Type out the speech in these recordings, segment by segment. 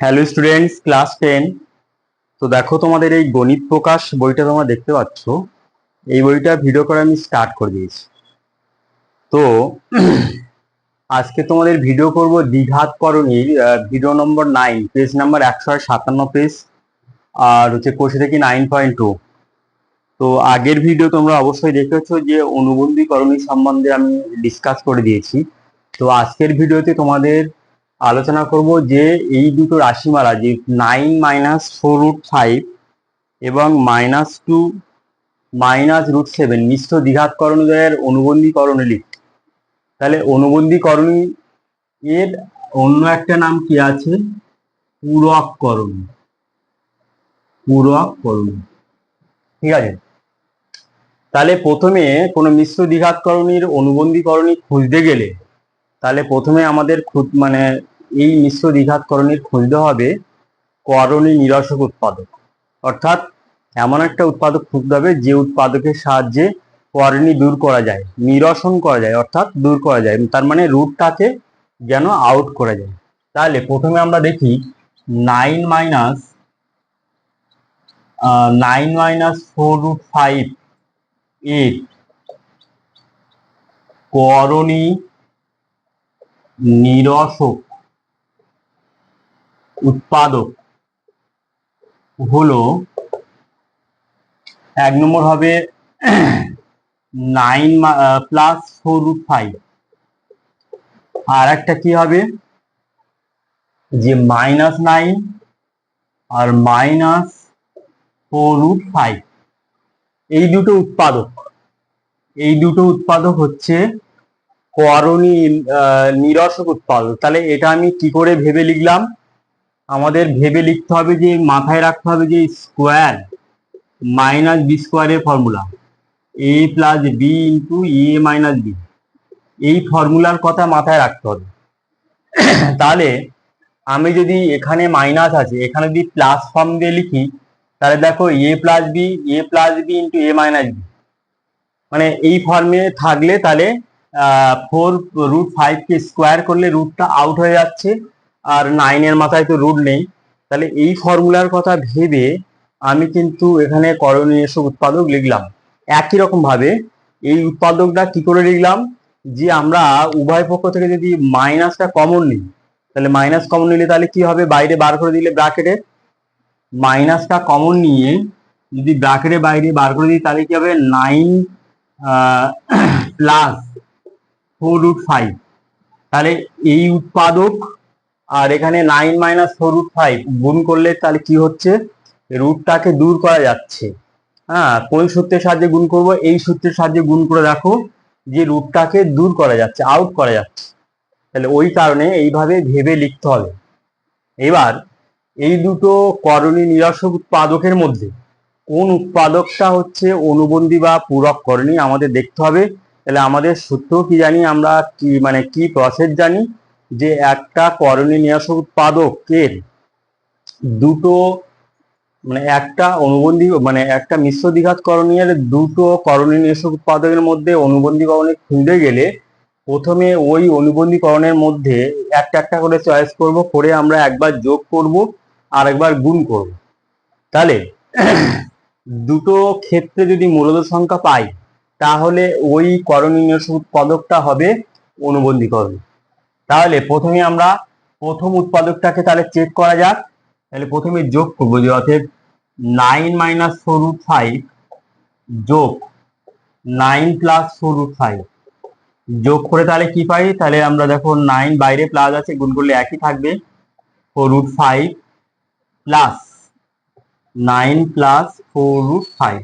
Hello students class ten তো দেখো তোমাদের এই গণিত প্রকাশ বইটা তোমরা দেখতে পাচ্ছ। এই বইটা ভিডিও করে আমি স্টার্ট করে দিয়েছি। তো, আজকে তোমাদের ভিডিও করব দ্বিঘাত করণীর video number nine page number একশো সাতান্ন পেজ আর হচ্ছে কোষে থেকে নাইন পয়েন্ট টু তো আগের ভিডিও তোমরা অবশ্যই দেখেছ যে অনুবন্ধীকরণী সম্বন্ধে আমি ডিসকাস করে দিয়েছি। তো আজকের ভিডিওতে তোমাদের আলোচনা করব যে এই দুটো রাশিমালা, যে nine minus four root five এবং minus two minus root seven মিশ্র দ্বিঘাত করণীদ্বয়ের অনুবন্ধীকরণ লিখ তাহলে অনুবন্ধীকরণী এর অন্য একটা নাম কি আছে? পূরক করণী পূরক করণী ঠিক আছে? তাহলে প্রথমে কোনো মিশ্র দ্বিঘাতকরণীর অনুবন্ধীকরণী খুঁজতে গেলে তাহলে প্রথমে আমাদের খুঁজ মানে এই মিশ্র দ্বিঘাতকরণীর খুঁজতে হবে করণী নিরসক উৎপাদক। অর্থাৎ এমন একটা উৎপাদক খুঁজতে হবে যে উৎপাদকের সাহায্যে করণী দূর করা যায়, নিরসন করা যায়, অর্থাৎ দূর করা যায়, তার মানে রুটটাকে যেন আউট করা যায় তাহলে প্রথমে আমরা দেখি nine minus nine minus four root five eight করণী নিরসক উৎপাদক হলো এক নম্বর হবে nine plus four root five আর একটা কি হবে? যে মাইনাস নাইন আর মাইনাস ফোর রুট ফাইভ এই দুটো উৎপাদক, এই দুটো উৎপাদক হচ্ছে করণী নিরসক উৎপাদক তাহলে এটা আমি কি করে ভেবে লিখলাম? আমাদের ভেবে লিখতে হবে যে, মাথায় রাখতে হবে যে স্কোয়ার মাইনাস বি স্কোয়ারের formula A plus B into A minus B এই ফর্মুলার কথা মাথায় রাখতে হবে। তাহলে আমি যদি এখানে মাইনাস আছে, এখানে যদি প্লাস ফর্ম দিয়ে লিখি, তাহলে দেখো A plus B A plus B into A minus B মানে এই ফর্মে থাকলে তাহলে ফোর রুট ফাইভকে স্কোয়ার করলে রুটটা আউট হয়ে যাচ্ছে, আর নাইনের মাথায় তো রুট নেই। তাহলে এই ফর্মুলার কথা ভেবে আমি কিন্তু এখানে করণীয় উৎপাদক লিখলাম। একই রকম ভাবে এই উৎপাদকটা কি করে লিখলাম? যে আমরা উভয় পক্ষ থেকে যদি মাইনাসটা কমন নিই, তাহলে মাইনাস কমন নিলে তাহলে কি হবে? বাইরে বার করে দিলে ব্র্যাকেটে মাইনাসটা কমন নিয়ে যদি ব্র্যাকেটে বাইরে বার করে দিই, তাহলে কি হবে? Nine plus four root five তাহলে এই উৎপাদক আর এখানে nine minus four root five গুণ করলে তাহলে কি হচ্ছে? রুটটাকে দূর করা যাচ্ছে। হ্যাঁ কোন সূত্রের সাহায্যে গুণ করব? এই সূত্রের সাহায্যে গুণ করে দেখো যে রুটটাকে দূর করা যাচ্ছে আউট করা যাচ্ছে। তাহলে ওই কারণে এইভাবে ভেবে লিখতে হবে। এবার এই দুটো করণী নিরসক উৎপাদকের মধ্যে কোন উৎপাদকটা হচ্ছে অনুবন্ধী বা পূরক করণী আমাদের দেখতে হবে। তাহলে আমাদের সূত্র কি জানি আমরা কি মানে কি প্রসেস জানি? যে একটা করণী নিরসক উৎপাদকের দুটো মানে একটা অনুবন্ধী মানে একটা মিশ্র দ্বিঘাত করণীয়ের দুটো করণী নিরসক উৎপাদকের মধ্যে অনুবন্ধীকরণে খুঁজে গেলে প্রথমে ওই অনুবন্ধীকরণের মধ্যে একটা একটা করে চয়েস করব, করে আমরা একবার যোগ করব আর একবার গুণ করব। তাহলে দুটো ক্ষেত্রে যদি মূলদ সংখ্যা পাই তাহলে ওই করণীয় উৎপাদকটা হবে অনুবন্ধীকরণ তাহলে প্রথমে আমরা প্রথম উৎপাদকটাকে তাহলে চেক করা যাক। তাহলে প্রথমে যোগ করব যে অর্থাৎ nine minus four root five যোগ nine plus four root five যোগ করে তাহলে কি পাই? তাহলে আমরা দেখো নাইন বাইরে প্লাস আছে, গুণ করলে একই থাকবে। Four root five plus nine plus four root five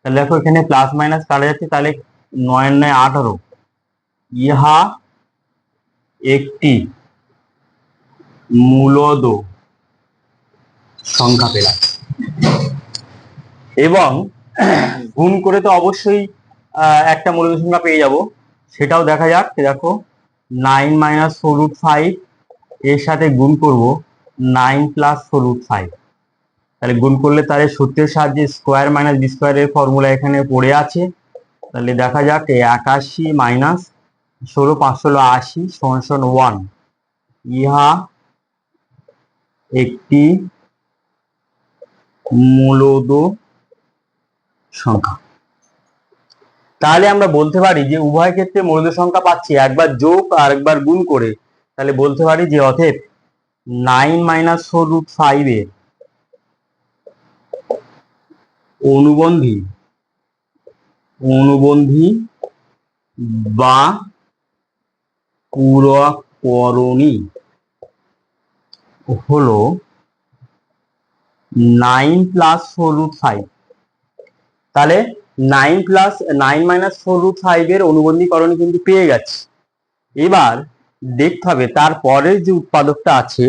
তাহলে দেখো এখানে প্লাস মাইনাস কাটা যাচ্ছে? তাহলে নয় নয় আঠারো। ইহা একটি মূলদ সংখ্যা পেলাম। এবং গুণ করে তো অবশ্যই একটা মূলদ সংখ্যা পেয়ে যাব। সেটাও দেখা যাক দেখো nine minus four root five এর সাথে গুণ করব nine plus four root five তাহলে গুণ করলে তাহলে সূত্রের সাহায্যে স্কোয়ার মাইনাস বি স্কোয়ারের ফর্মুলা এখানে পড়ে আছে। তাহলে দেখা যাক একাশি মাইনাস ষোলো পাঁচ ষোলো আশি সমান ওয়ান ইহা একটি মূলদ সংখ্যা। তাহলে আমরা বলতে পারি যে উভয় ক্ষেত্রে মূলদ সংখ্যা পাচ্ছি, একবার যোগ আর একবার গুণ করে। তাহলে বলতে পারি যে অতএব nine minus four root five এর অনুবন্ধী। অনুবন্ধী বা পুরকরণী হলো nine plus four root five তাহলে nine plus nine minus four root five এর অনুবন্ধীকরণ কিন্তু পেয়ে গেছে। এবার দেখতে হবে তারপরের যে উৎপাদকটা আছে,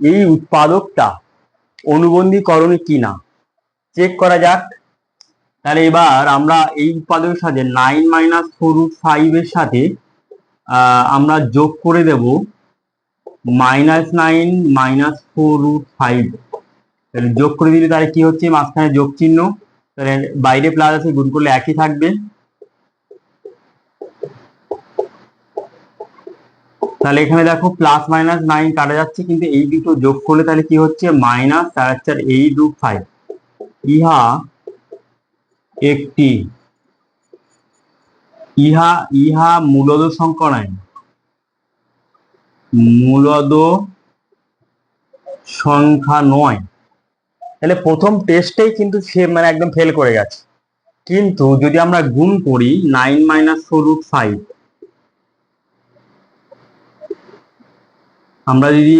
এই উৎপাদকটা অনুবন্ধীকরণে কিনা? চেক করা যাক। তাহলে এবার আমরা এই উৎপাদকের সাথে nine minus four root five এর সাথে আমরা যোগ করে দেব minus nine minus four root five তাহলে যোগ করে দিলে তাহলে কি হচ্ছে? মাঝখানে যোগ চিহ্ন। তাহলে বাইরে প্লাস আছে, গুণ করলে একই থাকবে। তাহলে এখানে দেখো প্লাস মাইনাস নাইন কাটা যাচ্ছে, কিন্তু এই দুটো যোগ করলে তাহলে কি হচ্ছে? মাইনাস চার এইট রুট ফাইভ ইহা একটি। ইহা ইহা মূলদ নয় মূলদ সংখ্যা নয়। তাহলে প্রথম টেস্টেই কিন্তু সে মানে একদম ফেল করে গেছে। কিন্তু যদি আমরা গুণ করি nine minus four root five আমরা যদি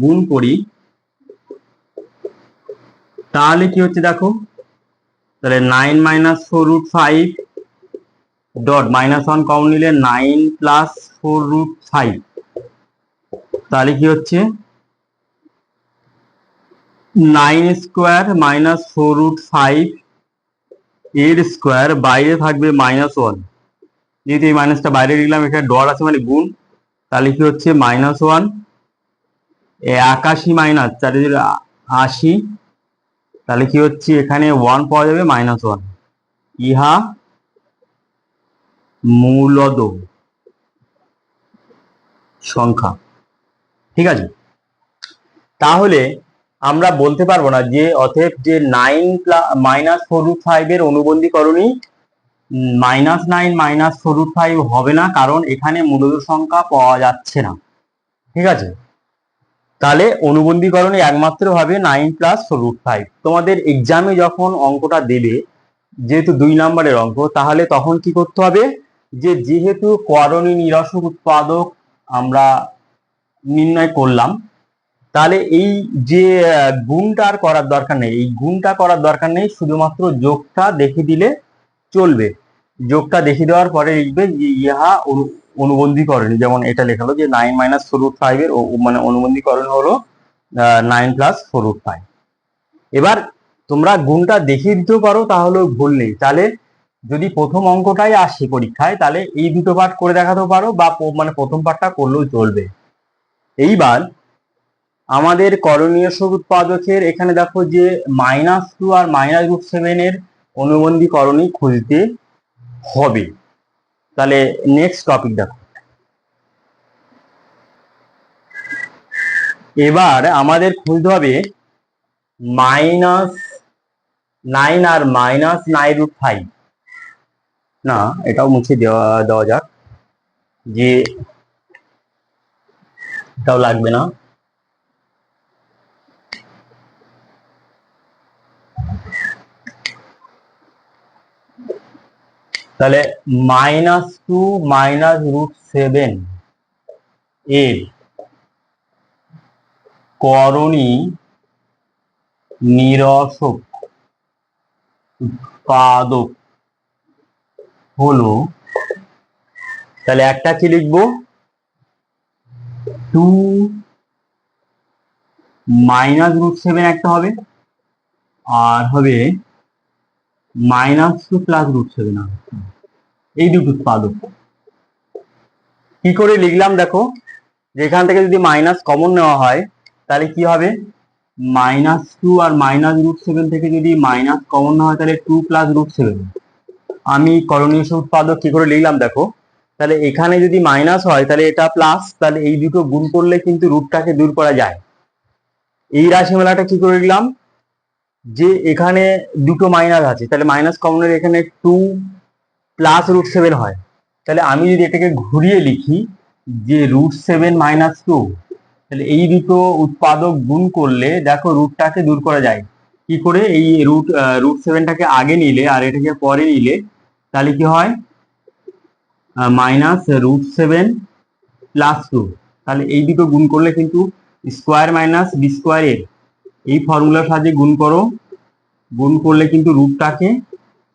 গুণ করি তাহলে কি হচ্ছে দেখো? তাহলে nine minus four root five dot minus one common নিলে nine plus four root five তাহলে কি হচ্ছে? Nine square minus four root five এর স্কোয়ার বাইরে থাকবে মাইনাস ওয়ান যেহেতু এই মাইনাসটা বাইরে লিখলাম, এখানে ডট আছে মানে গুণ। তাহলে কি হচ্ছে? মাইনাস ওয়ান একাশি মাইনাস চারে যদি আশি তাহলে কি হচ্ছে? এখানে ওয়ান পাওয়া যাবে মাইনাস ওয়ান ইহা মূলদ সংখ্যা। ঠিক আছে? তাহলে আমরা বলতে পারব না যে অতএব যে nine minus four root five এর অনুবন্ধীকরণই minus nine minus four root five হবে না, কারণ এখানে মূলদ সংখ্যা পাওয়া যাচ্ছে না। ঠিক আছে? তাহলে অনুবন্ধীকরণে একমাত্র হবে নাইন প্লাস রুট ফাইভ তোমাদের এক্সামে যখন অঙ্কটা দেবে, যেহেতু দুই নম্বরের অঙ্ক, তাহলে তখন কি করতে হবে? যে যেহেতু করণী নিরসক উৎপাদক আমরা নির্ণয় করলাম, তাহলে এই যে গুণটা আর করার দরকার নেই। এই গুণটা করার দরকার নেই, শুধুমাত্র যোগটা দেখে দিলে চলবে। যোগটা দেখে দেওয়ার পরে লিখবে ইহা অনুবন্ধীকরণ যেমন এটা লেখালো যে nine minus four root five এর মানে অনুবন্ধীকরণ হলো nine plus four root five এবার তোমরা গুণটা দেখিয়ে দিতেও পারো তাহলেও ভুল নেই। তাহলে যদি প্রথম অঙ্কটাই আসে পরীক্ষায়, তাহলে এই দুটো পার্ট করে দেখাতেও পারো বা মানে প্রথম পার্টটা করলেও চলবে। এইবার আমাদের করণীয় সব উৎপাদকের এখানে দেখো যে মাইনাস টু আর মাইনাস রুট সেভেন এর অনুবন্ধীকরণই খুঁজতে হবে। তাহলে নেক্সট টপিক দেখো। এবার আমাদের খুঁজতে হবে মাইনাস নাইন আর মাইনাস নাইন রুট ফাইভ না, এটাও মুছে দেওয়া দেওয়া যাক। যে, এটাও লাগবে না। তাহলে minus two minus root seven এর করণী নিরসক উৎপাদক হলো, তাহলে একটা কি লিখব? টু মাইনাস রুট সেভেন একটা হবে, আর হবে minus two plus root seven হবে এই দুটো উৎপাদক কি করে লিখলাম দেখো? যেখান থেকে যদি মাইনাস কমন নেওয়া হয়, তাহলে কি হবে? মাইনাস টু আর মাইনাস রুট সেভেন থেকে যদি মাইনাস কমন না হয়, তাহলে টু প্লাস রুট সেভেন। আমি করণীয় উৎপাদক কি করে লিখলাম দেখো? তাহলে এখানে যদি মাইনাস হয়, তাহলে এটা প্লাস, তাহলে এই দুটো গুণ করলে কিন্তু রুটটাকে দূর করা যায়। এই রাশিমালাটা কি করে লিখলাম? যে এখানে দুটো মাইনাস আছে, তাহলে মাইনাস কমনের এখানে টু প্লাস রুট সেভেন হয়। তাহলে আমি যদি এটাকে ঘুরিয়ে লিখি, যে রুট সেভেন মাইনাস টু তাহলে এই দুটো উৎপাদক গুণ করলে, দেখো রুটটাকে দূর করা যায়। কি করে? এই রুট রুট সেভেনটাকে আগে নিলে আর এটাকে পরে নিলে, তাহলে কি হয়? Minus root seven plus two তাহলে এই দুটো গুণ করলে কিন্তু স্কোয়ার মাইনাস বি স্কোয়ারের এই ফর্মুলার সাহায্যে গুণ করো, গুণ করলে কিন্তু রুটটাকে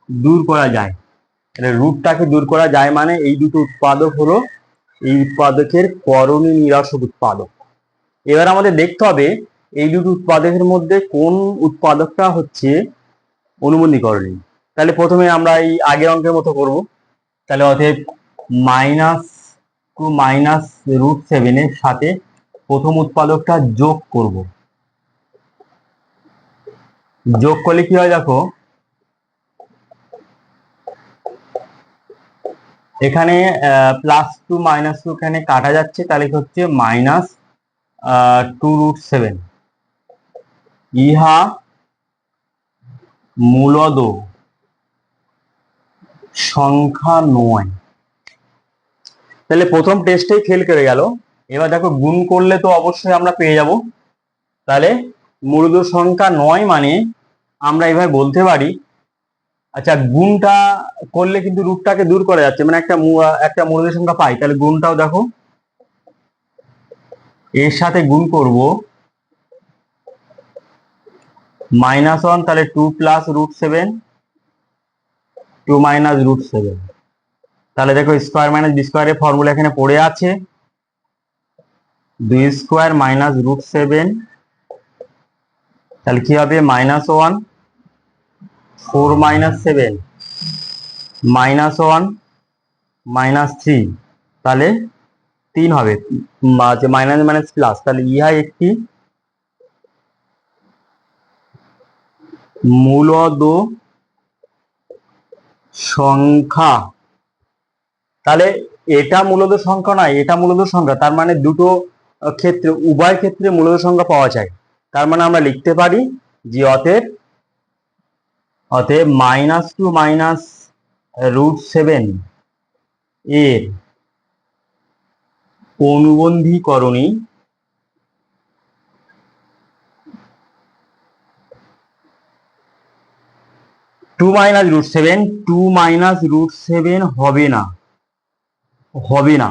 দূর করা যায়। তাহলে রুটটাকে দূর করা যায় মানে এই দুটো উৎপাদক হলো এই উৎপাদকের করণী নিরাসক উৎপাদক। এবার আমাদের দেখতে হবে এই দুটো উৎপাদকের মধ্যে কোন উৎপাদকটা হচ্ছে অনুবন্ধীকরণী। তাহলে প্রথমে আমরা এই আগের অঙ্কের মতো করব। তাহলে অতএব মাইনাস টু মাইনাস রুট সেভেনের সাথে প্রথম উৎপাদকটা যোগ করব। যোগ করলে কি হয় দেখো? এখানে প্লাস টু মাইনাস টু এখানে কাটা যাচ্ছে, তাহলে হচ্ছে? মাইনাস টু রুট সেভেন ইহা মূলদ সংখ্যা নয়। তাহলে প্রথম টেস্টেই ফেল করে গেল। এবার দেখো, গুণ করলে তো অবশ্যই আমরা পেয়ে যাব। তাহলে মূলদ সংখ্যা নয় মানে আমরা এভাবে বলতে পারি। আচ্ছা গুণটা করলে কিন্তু রূপটাকে দূর করা যাচ্ছে মানে একটা একটা মূলদ সংখ্যা পাই। তাহলে গুণটাও দেখো। এর সাথে গুণ করব। মাইনাস ওয়ান, তাহলে two plus root seven. Two minus root seven. তাহলে দেখো, স্কোয়ার মাইনাস বি স্কোয়ারের ফর্মুলা এখানে পড়ে আছে। দুই স্কোয়ার মাইনাস রুট সেভেন। তাহলে কি হবে? Minus one four minus seven minus one minus three তাহলে তিন হবে। মাইনাস মাইনাস প্লাস তাহলে ইহা একটি। মূলদ সংখ্যা। তাহলে এটা মূলত সংখ্যা নয়, এটা মূলত সংখ্যা, তার মানে দুটো ক্ষেত্রে, উভয় ক্ষেত্রে মূলত সংখ্যা পাওয়া যায়। তার মানে আমরা লিখতে পারি যে অতএব অতএব minus two minus root seven এর অনুবন্ধীকরণী two minus root seven two minus root seven হবে না হবে না।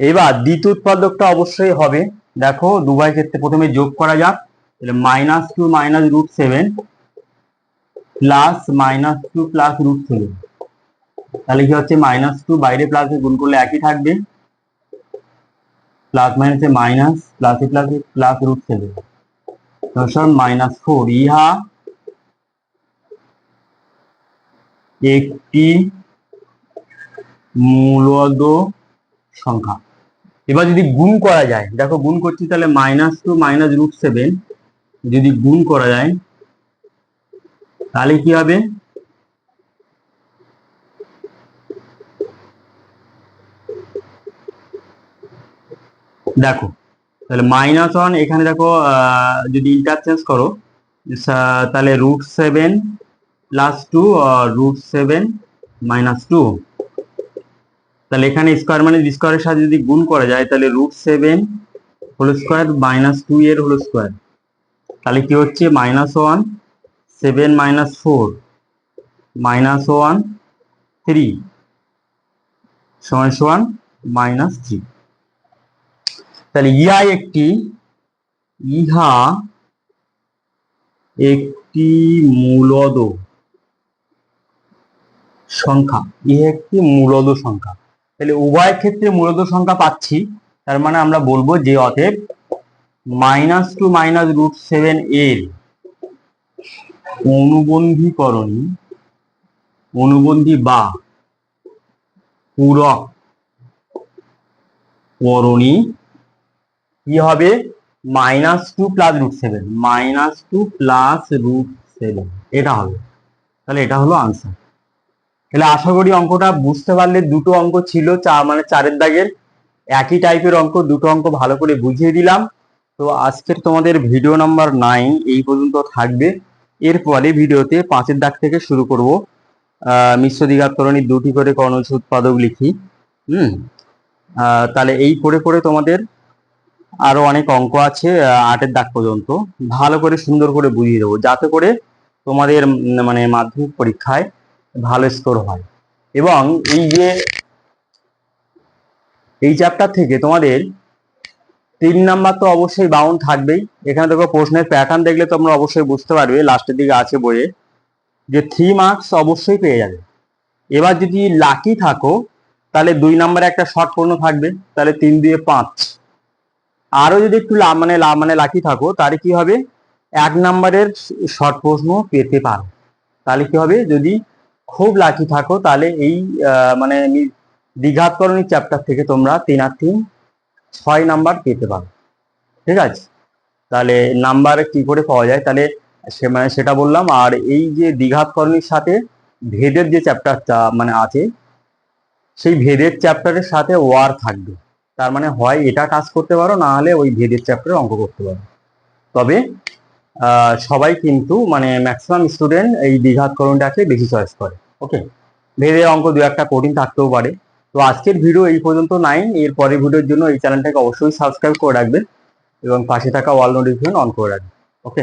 এবার দ্বিতীয় উৎপাদকটা অবশ্যই হবে। দেখো দুবাই ক্ষেত্রে প্রথমে যোগ করা যাক। তাহলে minus two minus root seven plus minus two plus root seven তাহলে কি হচ্ছে? মাইনাস টু বাইরে প্লাসে গুণ করলে একই থাকবে। প্লাস মাইনাসে মাইনাস প্লাসে প্লাসে প্লাস রুট সেভেন দশম মাইনাস ফোর ইহা একটি মূলদ সংখ্যা। এবার যদি গুণ করা যায়, দেখো গুণ করছি তাহলে minus two minus root seven যদি গুণ করা যায়, তাহলে কি হবে? দেখো, তাহলে মাইনাস ওয়ান এখানে দেখো যদি ইন্টারচেঞ্জ করো তাহলে root seven plus two root seven minus two তাহলে এখানে স্কোয়ার মানে স্কোয়ারের সাথে যদি গুণ করা যায়, তাহলে root seven whole square minus two এর হোল স্কোয়ার তাহলে কি হচ্ছে? Minus one seven minus four minus one three সমান সমান মাইনাস থ্রি তাহলে ইহা একটি ইহা একটি মূলদ সংখ্যা, ইহা একটি মূলদ সংখ্যা। তাহলে উভয় ক্ষেত্রে মূলদ সংখ্যা পাচ্ছি। তার মানে আমরা বলব যে অতএব minus two minus root seven এর অনুবন্ধীকরণী অনুবন্ধী বা পূরক করণী কি হবে? Minus two plus root seven minus two plus root seven এটা হবে। তাহলে এটা হলো আনসার তাহলে আশা করি অঙ্কটা বুঝতে পারলে দুটো অঙ্ক ছিল চা মানে চারের দাগের। একই টাইপের অঙ্ক, দুটো অঙ্ক ভালো করে বুঝিয়ে দিলাম। তো আজকের তোমাদের ভিডিও নাম্বার নাইন এই পর্যন্ত থাকবে। এরপরে ভিডিওতে পাঁচের দাগ থেকে শুরু করব। মিশ্র দ্বিঘাতকরণীর দুটি করে কর্ণজ উৎপাদক লিখি। হুম। তাহলে এই করে করে তোমাদের আরও অনেক অঙ্ক আছে আটের দাগ পর্যন্ত। ভালো করে সুন্দর করে বুঝিয়ে দেবো। যাতে করে তোমাদের মানে মাধ্যমিক পরীক্ষায় ভালো স্কোর হয়। এবং এই যে এই চ্যাপ্টার থেকে তোমাদের তিন নাম্বার তো অবশ্যই বাউন্ড থাকবেই। এখানে দেখো প্রশ্নের প্যাটার্ন দেখলে তোমরা অবশ্যই বুঝতে পারবে লাস্টের দিকে আছে বইয়ে, যে থ্রি মার্কস অবশ্যই পেয়ে যাবে। এবার যদি লাকি থাকো, তাহলে দুই নম্বরে একটা শর্ট পূর্ণ থাকবে, তাহলে তিন দিয়ে পাঁচ। আরও যদি একটু মানে মানে লাকি থাকো, তাহলে কি হবে? এক নম্বরের শর্ট প্রশ্ন পেতে পারো। তাহলে কি হবে? যদি খুব লাকি থাকো। তাহলে এই মানে দ্বিঘাতকরণী চ্যাপ্টার থেকে তোমরা তিন আর তিন, ছয় নাম্বার পেতে পারো। ঠিক আছে? তাহলে নাম্বার কি করে পাওয়া যায়? তাহলে সে মানে সেটা বললাম। আর এই যে দ্বিঘাতকরণীর সাথে ভেদের যে চ্যাপ্টারটা মানে আছে, সেই ভেদের চ্যাপ্টারের সাথে ওয়ার থাকবে। তার মানে হয় এটা কাজ করতে পারো, না হলে ওই ভেদের চ্যাপ্টারে অঙ্ক করতে পারো। তবে সবাই কিন্তু মানে ম্যাক্সিমাম স্টুডেন্ট এই দ্বিঘাতকরণটাকে বেশি চয়েস করে। ওকে ভেদের অঙ্ক দু একটা কঠিন থাকতেও পারে। তো আজকের ভিডিও এই পর্যন্ত নাই এর পরের ভিডিওর জন্য এই চ্যানেলটাকে অবশ্যই সাবস্ক্রাইব করে রাখবেন এবং পাশে থাকা ওয়াল নোটিফিকেশন অন করে রাখবেন। ওকে